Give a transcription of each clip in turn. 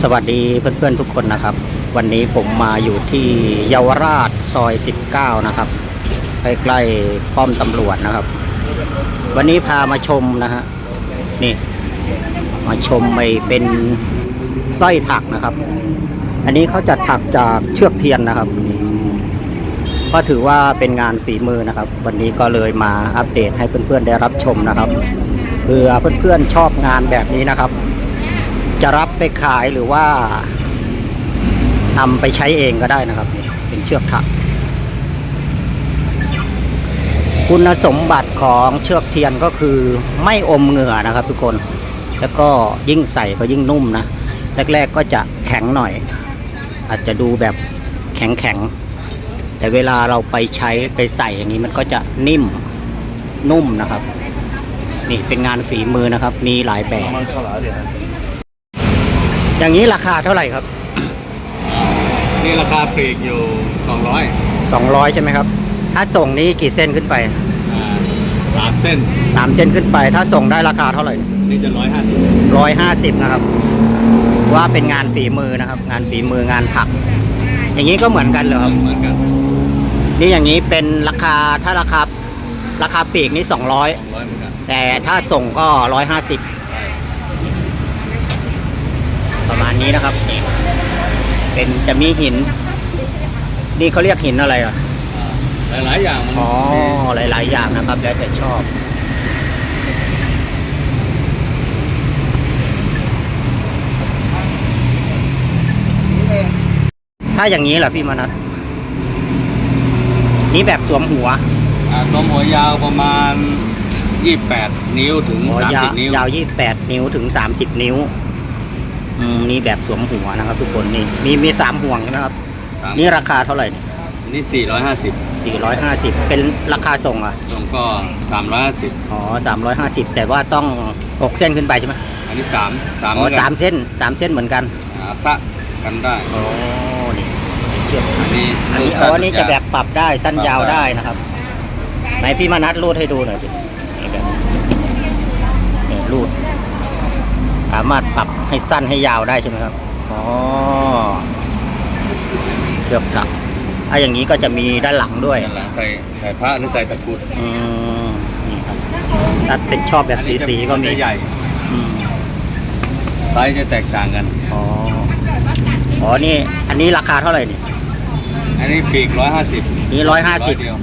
สวัสดีเพื่อนๆทุกคนนะครับ วันนี้ผมมาอยู่ที่เยาวราชซอย 19 นะครับใกล้ๆป้อมตำรวจนะครับ วันนี้พามาชมนะฮะนี่ มาชมไปเป็นสร้อยถักนะครับ อันนี้เขาจะถักจากเชือกเทียนนะครับ ก็ถือว่าเป็นงานฝีมือนะครับ วันนี้ก็เลยมาอัปเดตให้เพื่อนๆได้รับชมนะครับเผื่อเพื่อนๆชอบงานแบบนี้นะครับ จะรับไปขายหรือว่านำไปใช้เองก็ได้นะครับนี่เป็นเชือกถัก คุณสมบัติของเชือกเทียนก็คือไม่อมเหงื่อนะครับทุกคน แล้วก็ยิ่งใส่ก็ยิ่งนุ่มนะ แรก ๆก็จะแข็งหน่อย อาจจะดูแบบแข็งๆ แต่เวลาเราไปใช้ไปใส่อย่างนี้มันก็จะนิ่มนุ่มนะครับ นี่เป็นงานฝีมือนะครับ มีหลายแบบ อย่างนี้ราคาเท่าไหร่ครับ นี่ราคาปลีกอยู่ 200 200 ใช่ไหมครับ ถ้าส่งนี้กี่เส้นขึ้นไปอ่าสามเส้น3เส้นขึ้นไป ถ้าส่งได้ราคาเท่าไหร่ นี่จะ 150 150 นะครับ ว่าเป็นงานฝีมือนะครับ งานฝีมืองานถัก อย่างนี้ก็เหมือนกันเหรอครับ เหมือนกันนี่อย่างนี้เป็นราคาถ้าราคาราคาปลีกนี่200 200เหมือนกัน แต่ถ้าส่งก็ 150 ประมา ณนี้นะครับนี่เป็นจะมีหิน นี่เขาเรียกหินอะไรอะอ่าหลายๆอย่างมันอ๋อหลาย ๆ อย่างนะครับ แล้วแต่ชอบ ถ้าอย่างนี้เหรอพี่มนัทนี่แบบสวมหัวอ่าตัวหัวยาวประมาณ 28 นิ้วถึงอ๋อยาว30 นิ้วยาวยี่แปดนิ้วถึงสามสิบนิ้ว อืมนี่แบบสวมหัวนะครับ ทุกคนนี่มีมีสามห่วงใช่ไหมครับ สามนี่ราคาเท่าไหร่เนี่ยนี่450สี่ร้อยห้าสิบเป็นราคาส่งอะตรงก็350อ๋อสามร้อยห้าสิบแต่ว่าต้องหกเส้นขึ้นไปใช่ไหมอันนี้3 3อ๋อสามเส้นสามเส้นเหมือนกันอ่าสะกันได้ อ๋อนี่เชือกอันนี้อันนี้ลูกอ๋สั้อนี่จะแบบปรับได้สั้นยาวได้นะครับไหนพี่มานัดรูดให้ดูหน่อยสินี่แบบนี่รูด สามารถปรับให้สั้นให้ยาวได้ใช่ไหมครับอ๋อเชือกถักถ้าอย่างนี้ก็จะมีด้านหลังด้วยนั่นแหละใส่ใส่พระหรือใส่ตะกรุดอืมนี่ครับถ้าเป็นชอบแบบสีสีๆก็มีจะใหญ่อืมไซส์จะแตกต่างกัน อ๋ออ๋อนี่อันนี้ราคาเท่าไหร่นี่ อันนี้ปีกร้อยห้าสิบนี่ร้อยห้าสิบเดียว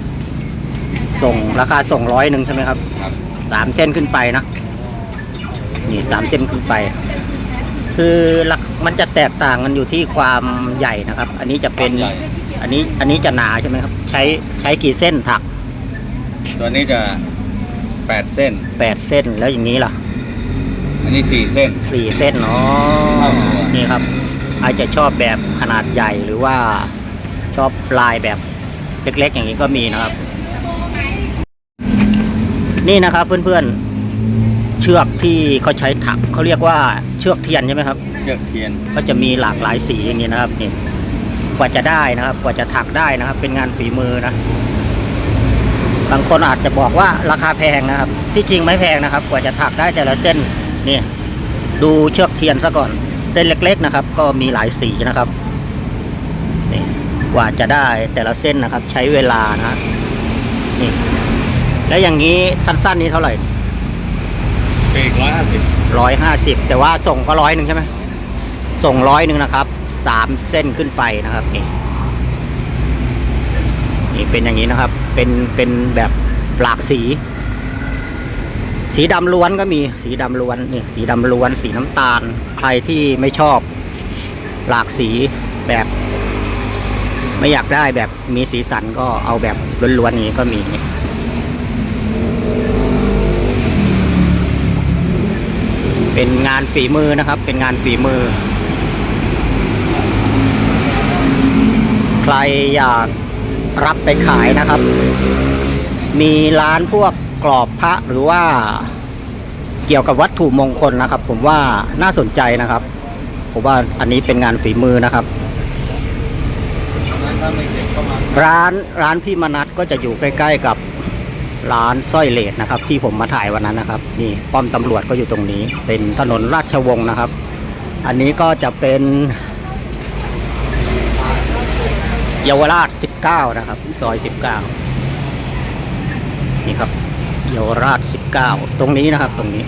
ส่งราคาส่งร้อยหนึ่งใช่ไหมครับครับ สามเส้นขึ้นไปนะ นี่สามเส้นขึ้นไป คือหลักมันจะแตกต่างกันอยู่ที่ความใหญ่นะครับ อันนี้จะเป็นใหญ่ อันนี้อันนี้จะหนาใช่ไหมครับ ใช้ใช้กี่เส้นถักตัวนี้จะแปดเส้น แปดเส้นแล้วอย่างนี้ล่ะอันนี้สี่เส้น สี่เส้นอ๋อเท่าตัวนี่ครับ อาจจะชอบแบบขนาดใหญ่หรือว่าชอบลายแบบเล็กๆ อย่างนี้ก็มีนะครับ นี่นะครับเพื่อนๆเชือกที่เขาใช้ถักเขาเรียกว่าเชือกเทียนใช่ไหมครับ เชือกเทียนก็จะมีหลากหลายสีอย่างนี้นะครับนี่กว่าจะได้นะครับ กว่าจะถักได้นะครับ เป็นงานฝีมือนะบางคนอาจจะบอกว่าราคาแพงนะครับ ที่จริงไม่แพงนะครับ กว่าจะถักได้แต่ละเส้นนี่ดูเชือกเทียนซะก่อนเส้นเล็ก ๆนะครับ ก็มีหลายสีนะครับนี่กว่าจะได้แต่ละเส้นนะครับ ใช้เวลานะนี่แล้วอย่างนี้สั้นๆนี้เท่าไหร่ ปีกร้อยห้าสิบร้อยห้าสิบแต่ว่าส่งก็ร้อยหนึ่งใช่ไหมส่งร้อยหนึ่งนะครับสามเส้นขึ้นไปนะครับนี่นี่เป็นอย่างนี้นะครับ เป็นเป็นแบบหลากสี สีดำล้วนก็มีสีดำล้วนนี่สีดำล้วน สีน้ำตาล ใครที่ไม่ชอบ หลากสีแบบ ไม่อยากได้แบบมีสีสันก็เอาแบบล้วนๆนี้ก็มี เป็นงานฝีมือนะครับ เป็นงานฝีมือ ใครอยากรับไปขายนะครับ มีร้านพวกกรอบพระหรือว่าเกี่ยวกับวัตถุมงคลนะครับ ผมว่าน่าสนใจนะครับผมว่าอันนี้เป็นงานฝีมือนะครับ ร้านร้านพี่มนัทก็จะอยู่ใกล้ ๆ กับ ร้านสร้อยเลดนะครับ ที่ผมมาถ่ายวันนั้นนะครับ นี่ป้อมตำรวจก็อยู่ตรงนี้ เป็นถนนราชวงศ์นะครับ อันนี้ก็จะเป็นเยาวราช 19 นะครับซอย 19 นี่ครับเยาวราช 19 ตรงนี้นะครับตรงนี้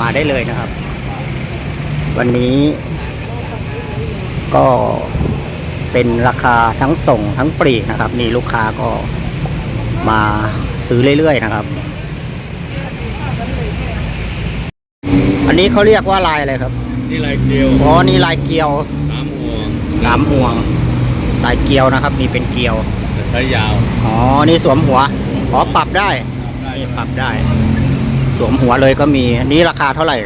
มาได้เลยนะครับ วันนี้ ก็เป็นราคาทั้งส่งทั้งปลีกนะครับนี่ลูกค้าก็ มาซื้อเรื่อยๆนะครับ อันนี้เขาเรียกว่าลายอะไรครับ นี่ลายเกลียวอ๋อนี่ลายเกลียวสามห่วงสามห่วง ลายเกลียวนะครับนี่เป็นเกลียวแต่ไซส์ยาวอ๋อนี่สวมหัวอ๋อปรับได้นี่ปรับได้ สวมหัวเลยก็มีนี่ราคาเท่าไหร่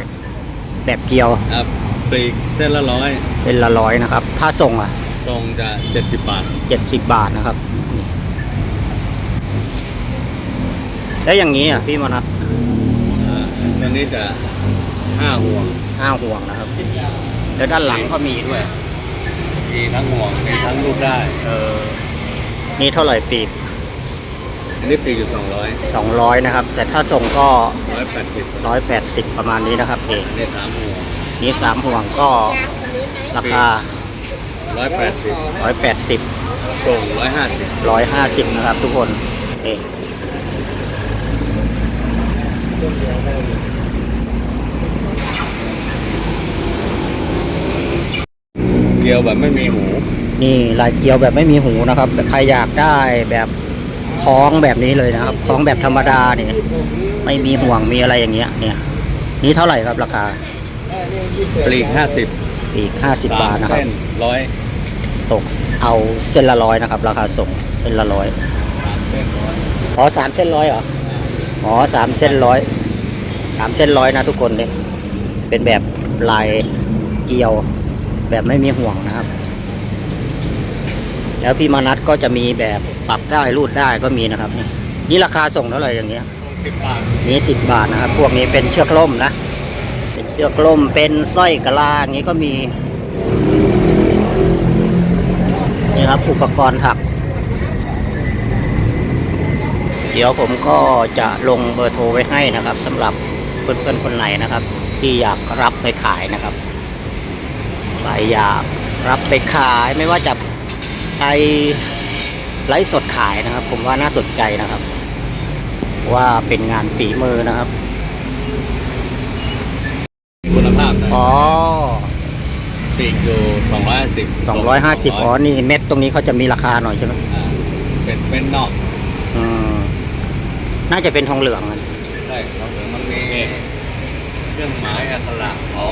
แบบเกลียวครับปลีกเส้นละร้อยเป็นละร้อยนะครับ ถ้าส่งอะตรงจะเจ็ดสิบบาทเจ็ดสิบบาทนะครับ แล้วอย่างนี้อะพี่มนัสอ่าอันนี้จะห้าห่วงห้าห่วงนะครับแล้วด้านหลังก็มีด้วย มีทั้งห่วงมีทั้งลูกได้ เออ นี่เท่าไหร่ปีกอันนี้ปลีกอยู่สองร้อยสองร้อยนะครับ แต่ถ้าส่งก็ร้อยแปดสิบร้อยแปดสิบประมาณนี้นะครับเองอันนี้สามห่วงนี่สามห่วงก็ราคาร้อยแปดสิบร้อยแปดสิบส่งร้อยห้าสิบร้อยห้าสิบนะครับทุกคน นี่เกลียวแบบไม่มีหู นี่ลายเจียวแบบไม่มีหูนะครับใครอยากได้แบบคล้องแบบนี้เลยนะครับคล้องแบบธรรมดาเนี่ยไม่มีห่วงมีอะไรอย่างเงี้ย เนี่ย นี่เท่าไหร่ครับราคาปลีกห้าสิบอีกห้าสิบบาทนะครับเส้นร้อยตกเอาเส้นละร้อยนะครับ ราคาส่งเส้นละร้อยสามเส้นร้อยอ๋อสามเส้นร้อยเหรอ อ๋อสามเส้นร้อยสามเส้นร้อยนะทุกคนเนี่ยเป็นแบบลายเกียว แบบไม่มีห่วงนะครับ แล้วพี่มานัทก็จะมีแบบปรับได้รูดได้ก็มีนะครับ นี่นี่ราคาส่งเท่าไหร่อย่างเงี้ยสิบบาทนี่สิบบาทนะครับ พวกนี้เป็นเชือกล่มนะ เป็นเชือกล่มเป็นสร้อยกะลาอย่างนี้ก็มีนี่ครับอุปกรณ์ถัก เดี๋ยวผมก็จะลงเบอร์โทรไว้ให้นะครับสำหรับเพื่อนๆคนไหนนะครับ ที่อยากรับไปขายนะครับใครอยากรับไปขายไม่ว่าจะไปไลฟ์สดขายนะครับ ผมว่าน่าสนใจนะครับ ว่าเป็นงานฝีมือนะครับมีคุณภาพนะอ๋อปลีกอยู่สองร้อยห้าสิบสองร้อยห้าสิบอ๋อนี่เม็ดตรงนี้เขาจะมีราคาหน่อยใช่ไหมเป็นเป็นนอก อืม น่าจะเป็นทองเหลืองอะใช่ครับมันมีเครื่องหมายอักขระอ๋อ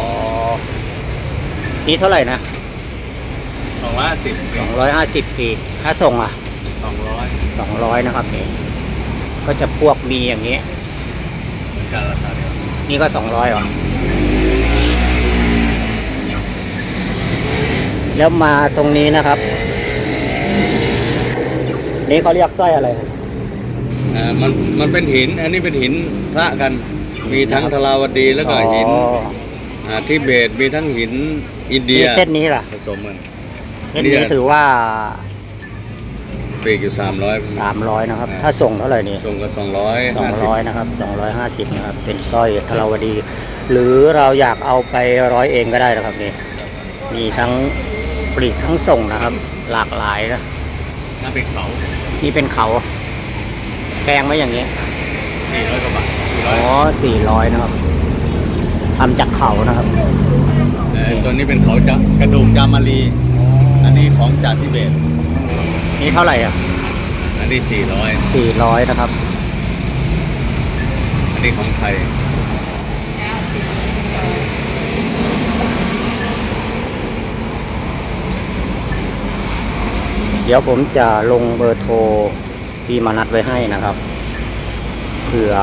นี่เท่าไหร่นะสองร้อยห้าสิบสองร้อยห้าสิบปีค่าส่งอะสองร้อยสองร้อยนะครับนี่ก็จะพวกมีอย่างนี้ เหมือนกันราคาเดียวนี่ก็สองร้อยเหรอแล้วมาตรงนี้นะครับ นี่เขาเรียกสร้อยอะไรอ่า มันมันเป็นหิน อันนี้เป็นหินพระกัน มีทั้งทราวดีแล้วก็หินอ๋ออ่าทิเบตมีทั้งหินอินเดียนี่เส้นนี้ล่ะผสมกันเส้นนี้ถือว่าปลีกอยู่สามร้อยสามร้อยนะครับอ่าถ้าส่งเท่าไหร่นี่ส่งก็สองร้อยสองร้อยนะครับสองร้อยห้าสิบนะครับ เป็นสร้อยทราวดี หรือเราอยากเอาไปร้อยเองก็ได้นะครับนี่มีทั้งปลีกทั้งส่งนะครับ หลากหลายนะน่าเป็นเขานี่เป็นเขา แพงไหมอย่างนี้สี่ร้อยกว่าบาทสี่ร้อ๋อยอสี่ร้อยนะครับทำจากเขานะครับเอ่อตัวนี้เป็นเขาจะกระดูกจามารี อันนี้ของจากทิเบต นี่เท่าไหร่อะอันนี้สี่ร้อยสี่ร้อยนะครับ อันนี้ของไทย เดี๋ยวผมจะลงเบอร์โทร พี่มานัดไว้ให้นะครับเผื่อ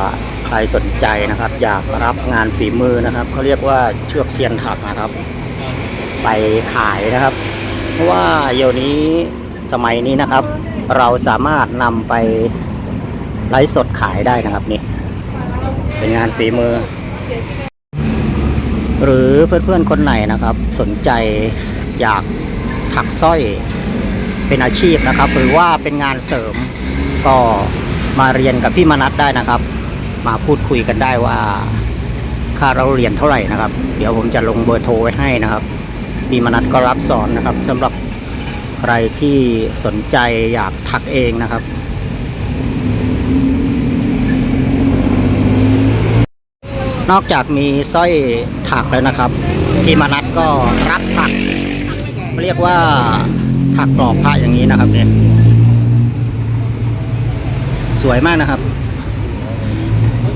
ใครสนใจนะครับ อยากรับงานฝีมือนะครับเขาเรียกว่าเชือกเทียนถักนะครับ ไปขายนะครับ เพราะว่าเดี๋ยวนี้สมัยนี้นะครับ เราสามารถนำไปไลฟ์สดขายได้นะครับนี่เป็นงานฝีมือ หรือเพื่อนๆคนไหนนะครับ สนใจอยากถักสร้อยเป็นอาชีพนะครับ หรือว่าเป็นงานเสริม ก็มาเรียนกับพี่มนัทได้นะครับ มาพูดคุยกันได้ว่าค่าเราเรียนเท่าไหร่นะครับ เดี๋ยวผมจะลงเบอร์โทรไว้ให้นะครับพี่มนัทก็รับสอนนะครับสำหรับใครที่สนใจอยากถักเองนะครับนอกจากมีสร้อยถักแล้วนะครับพี่มนัทก็รับถัก เรียกว่าถักกรอบพระอย่างนี้นะครับเนี่ย สวยมากนะครับ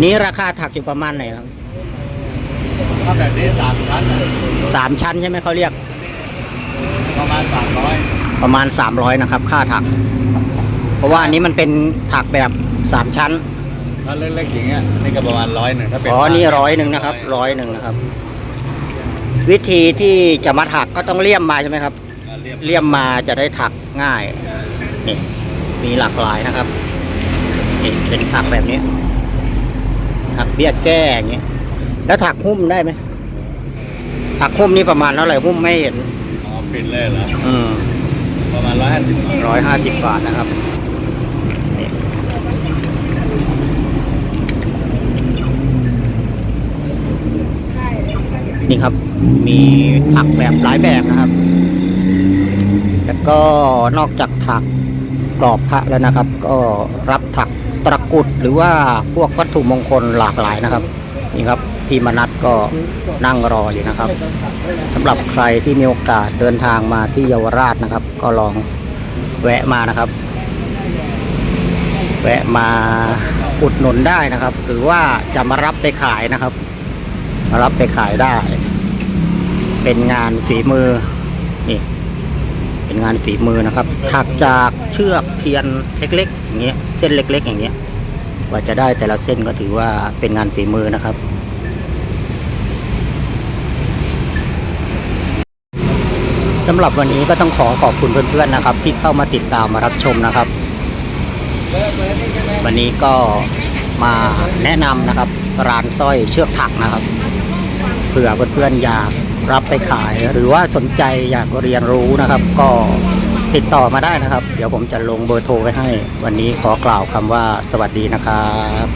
นี้ราคาถักอยู่ประมาณไหนครับถ้าแบบนี้สามชั้นน่ะสามชั้นใช่ไหมเขาเรียก ประมาณสามร้อยประมาณสามร้อยนะครับ ค่าถัก เพราะว่าอันนี้มันเป็นถักแบบสามชั้น ถ้าเล็กๆอย่างเงี้ยนี่ก็ประมาณร้อยหนึ่งถ้าเป็นอ๋อ นี่ร้อยหนึ่งนะครับร้อยหนึ่งนะครับ วิธีที่จะมาถักก็ต้องเลี่ยมมาใช่ไหมครับ เรียบ เลี่ยมมาจะได้ถักง่าย นี่ มีหลากหลายนะครับ นี่เป็นถักแบบนี้ถักเบี้ยแก้อย่างนี้แล้วถักหุ้มได้ไหมถักหุ้มนี่ประมาณเท่าไหร่หุ้มไม่เห็นอ๋อปิดเลยเหรออืมประมาณร้อยห้าสิบร้อยห้าสิบบาทนะครับนี่นี่ครับ มีถักแบบหลายแบบนะครับ แล้วก็นอกจากถักกรอบพระแล้วนะครับ ก็รับถัก ตะกุดหรือว่าพวกวัตถุมงคลหลากหลายนะครับนี่ครับพี่มนัทก็นั่งรออยู่นะครับสำหรับใครที่มีโอกาสเดินทางมาที่เยาวราชนะครับ ก็ลองแวะมานะครับ แวะมาอุดหนุนได้นะครับ หรือว่าจะมารับไปขายนะครับ มารับไปขายได้ เป็นงานฝีมือนี่เป็นงานฝีมือนะครับถักจากเชือกเทียนเล็กๆอย่างเงี้ย ส้นเล็ก ๆ อย่างเงี้ยกว่าจะได้แต่ละเส้นก็ถือว่าเป็นงานฝีมือนะครับสำหรับวันนี้ก็ต้องขอขอบคุณเพื่อนๆนะครับ ที่เข้ามาติดตามมารับชมนะครับ วันนี้ก็มาแนะนำนะครับ ร้านสร้อยเชือกถักนะครับเผื่อเพื่อนๆอยากรับไปขายหรือว่าสนใจอยากเรียนรู้นะครับ ก็ ติดต่อมาได้นะครับ เดี๋ยวผมจะลงเบอร์โทรไว้ให้ วันนี้ขอกล่าวคำว่าสวัสดีนะครับ